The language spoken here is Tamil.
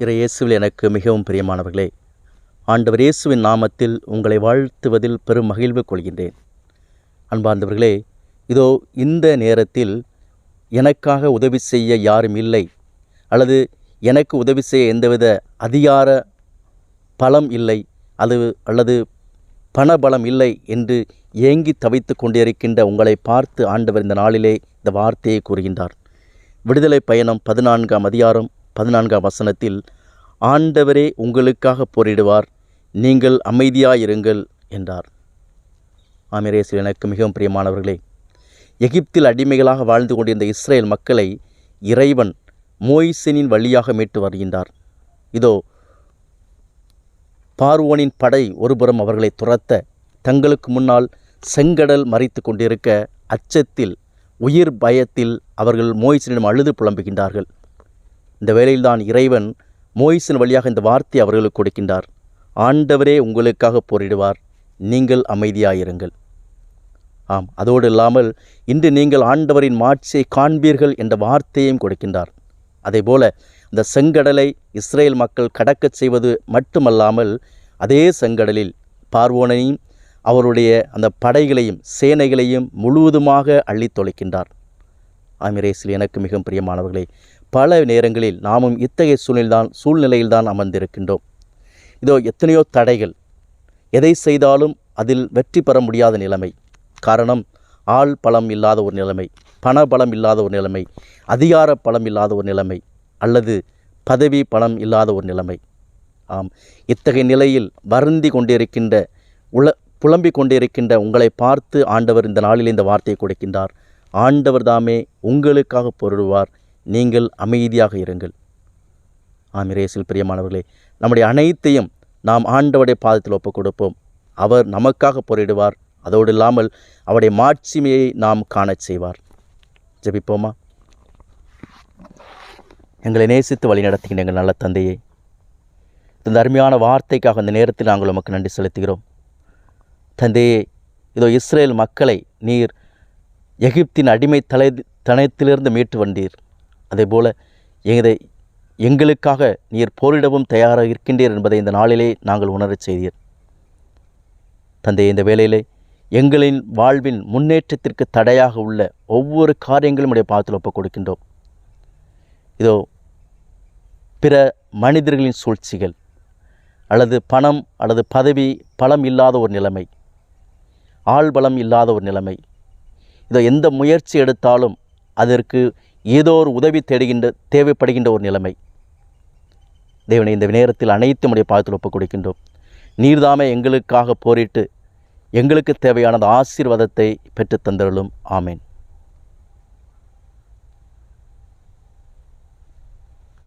இறை இயேசுவில் எனக்கு மிகவும் பிரியமானவர்களே ஆண்டவர் இயேசுவின் நாமத்தில் உங்களை வாழ்த்துவதில் பெரும் மகிழ்வு கொள்கின்றேன். அன்பார்ந்தவர்களே இதோ இந்த நேரத்தில் எனக்காக உதவி செய்ய யாரும் இல்லை அல்லது எனக்கு உதவி செய்ய எந்தவித அதிகார பலம் இல்லை அது அல்லது பணபலம் இல்லை என்று ஏங்கி தவித்து கொண்டிருக்கின்ற உங்களை பார்த்து ஆண்டவர் இந்த நாளிலே இந்த வார்த்தையை கூறுகின்றார். விடுதலை பயணம் பதினான்காம் அதிகாரம் பதினான்காம் வசனத்தில் ஆண்டவரே உங்களுக்காக போரிடுவார் நீங்கள் அமைதியாயிருங்கள் என்றார். ஆமிரேசு எனக்கு மிகவும் பிரியமானவர்களே எகிப்தில் அடிமைகளாக வாழ்ந்து கொண்டிருந்த இஸ்ரேல் மக்களை இறைவன் மோய்சனின் வழியாக மீட்டு வருகின்றார். இதோ பார்வோனின் படை ஒருபுறம் அவர்களை துரத்த தங்களுக்கு முன்னால் செங்கடல் மறைத்து கொண்டிருக்க அச்சத்தில் உயிர் பயத்தில் அவர்கள் மோயிசனிடம் அழுது புலம்புகின்றார்கள். இந்த வேளையில்தான் இறைவன் மோய்சன் வழியாக இந்த வார்த்தை அவர்களுக்கு கொடுக்கின்றார். ஆண்டவரே உங்களுக்காக போரிடுவார். நீங்கள் அமைதியாயிருங்கள். ஆம் அதோடு இல்லாமல் இன்று நீங்கள் ஆண்டவரின் மாட்சியை காண்பீர்கள் என்ற வார்த்தையும் கொடுக்கின்றார். அதேபோல இந்த செங்கடலை இஸ்ரேல் மக்கள் கடக்கச் செய்வது மட்டுமல்லாமல் அதே செங்கடலில் பார்வோனையும் அவருடைய அந்த படைகளையும் சேனைகளையும் முழுவதுமாக அள்ளித் தொலைக்கின்றார். ஆமிரேசில் எனக்கு மிகவும் பிரியமானவர்களே பல நேரங்களில் நாமும் இத்தகைய சூழ்நிலைதான் சூழ்நிலையில்தான் அமர்ந்திருக்கின்றோம். இதோ எத்தனையோ தடைகள். எதை செய்தாலும் அதில் வெற்றி பெற முடியாத நிலைமை. காரணம் ஆள் பலம் இல்லாத ஒரு நிலைமை பண பலம் இல்லாத ஒரு நிலைமை அதிகார பலம் இல்லாத ஒரு நிலைமை. அல்லது பதவி பணம் இல்லாத ஒரு நிலைமை. ஆம் இத்தகைய நிலையில் வருந்தி கொண்டிருக்கின்ற உல புலம்பிக் கொண்டிருக்கின்ற உங்களை பார்த்து ஆண்டவர் இந்த நாளில் இந்த வார்த்தையை கொடுக்கின்றார். ஆண்டவர் தாமே உங்களுக்காக பொருடுவார் நீங்கள் அமைதியாக இருங்கள். ஆம் இரேசில் பிரியமானவர்களே நம்முடைய அனைத்தையும் நாம் ஆண்டவருடைய பாதத்தில் ஒப்புக் கொடுப்போம். அவர் நமக்காக போரிடுவார் அதோடு இல்லாமல் அவருடைய மாட்சிமையை நாம் காணச் செய்வார். ஜபிப்போமா? எங்களை நேசித்து வழிநடத்துகின்ற எங்கள் நல்ல தந்தையே. இந்த அருமையான வார்த்தைக்காக இந்த நேரத்தில் நாங்கள் உமக்கு நன்றி செலுத்துகிறோம். தந்தையே இதோ இஸ்ரேல் மக்களை நீர் எகிப்தின் அடிமை தலை தனத்திலிருந்து மீட்டு வந்தீர். அதேபோல எங்களை எங்களுக்காக நீர் போரிடவும் தயாராக இருக்கின்றீர் என்பதை இந்த நாளிலே நாங்கள் உணரச் செய்தீர். தந்தை இந்த வேளையிலே எங்களின் வாழ்வின் முன்னேற்றத்திற்கு தடையாக உள்ள ஒவ்வொரு காரியங்களும் உடைய பாதத்தில் ஒப்புக் கொடுக்கின்றோம். இதோ பிற மனிதர்களின் சூழ்ச்சிகள் அல்லது பணம் அல்லது பதவி பலம் இல்லாத ஒரு நிலைமை ஆள் பலம் இல்லாத ஒரு நிலைமை. இதை எந்த முயற்சி எடுத்தாலும் அதற்கு ஏதோ ஒரு உதவி தேடுகின்ற தேவைப்படுகின்ற ஒரு நிலைமை. தேவனை இந்த நேரத்தில் அனைத்து உடைய பாதத்தில் ஒப்புக் கொடுக்கின்றோம் நீர்தாமே எங்களுக்காக போரிட்டு எங்களுக்கு தேவையான ஆசீர்வாதத்தை பெற்றுத் தந்தருளும். ஆமேன்.